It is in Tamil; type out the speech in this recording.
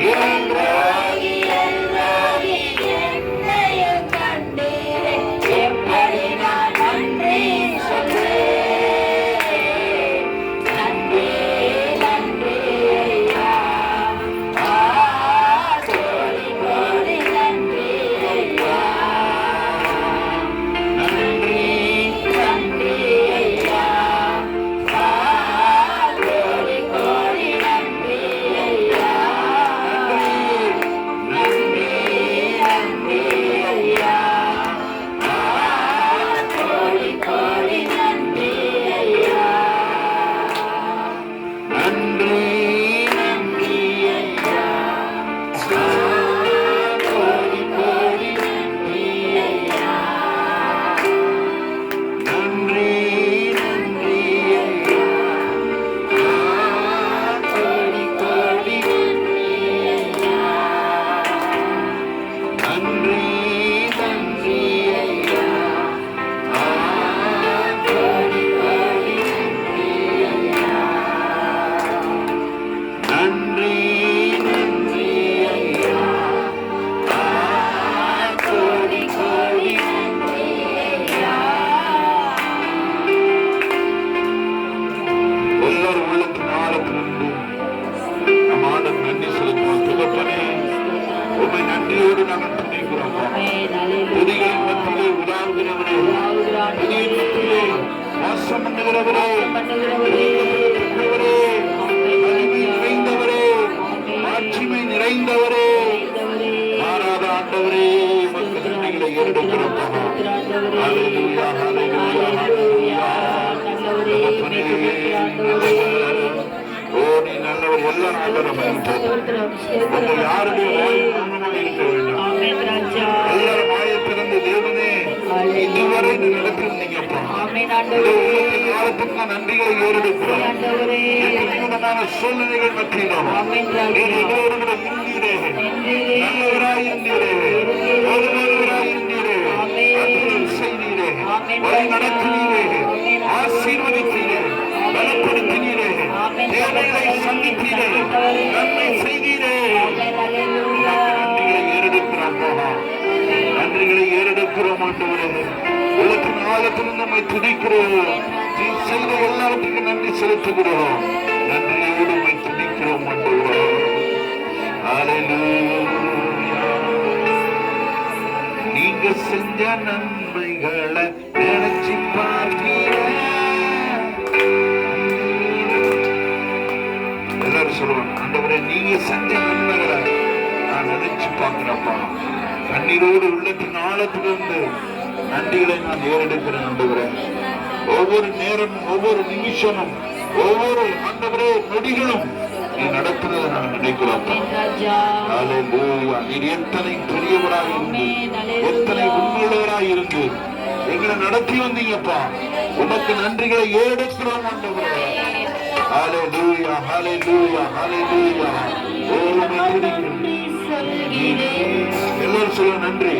Yeah. நன்றியோடு நாங்கள் துணிக்கிறோம் புதிகளின் மத்தியிலே உலாவுகிறவரே. புதியின் மத்தியிலே வாசம் பண்ணுகிறவரே. நிறைந்தவரே. ஆட்சிமை நிறைந்தவரே. மாறாத ஆண்டவரே மக்கள் நன்றிகளை ஏறெடுக்கிறோம் ஹalleluya ஹalleluya. ஓ நீ நல்லவர். எல்லா நாளும் உங்கள் யாருடைய நன்றிகளை ஏறெடுக்கிறோம். சூழ்நிலைகள் மத்தியிலும் ஆசீர்வதித்தீரே பலப்படுத்தினீரே தேவைகளை சந்தித்தீரே நன்மை செய்தீரே நன்றிகளை ஏறெடுக்கிறோம் நன்றிகளை ஏறெடுக்கிறோம் ஆண்டவரே. காலத்தில் நம்மை துதிக்கிறோம். நீ செய்த எல்லாவற்றுக்கும் நன்றி செலுத்துகிறோம். நன்றியோடு நம்மை துதிக்கிறோம் நீங்க செஞ்ச நன்மைகளை நினைச்சு பார்க்கிறேன் எல்லாரும் சொல்லுவாங்க ஆண்டவரே நீங்க செஞ்ச நன்மைகளை நான் நினைச்சு பார்க்கிறப்பா கண்ணீரோடு உள்ளத்தின் ஆழத்திலிருந்து நன்றிகளை நான் ஏறெடுக்கிறேன் ஆண்டவரே ஒவ்வொரு நேரமும் ஒவ்வொரு நிமிஷமும் ஒவ்வொரு ஆண்டவரே நொடிகளும் நீ நடத்துறதை நான் நினைக்கிறோம். நீர் எத்தனை பெரியவராக இருந்து எத்தனை உண்மையுள்ளவராக இருந்து எங்களை நடத்தி வந்தீங்கப்பா. உமக்கு நன்றிகளை ஏறெடுக்கிறோம் ஆண்டவரே. ஹalleluya ஹalleluya ஹalleluya ஓ உம்மை துதிக்கிறோம். எல்லாரும் சொல்ல நன்றி.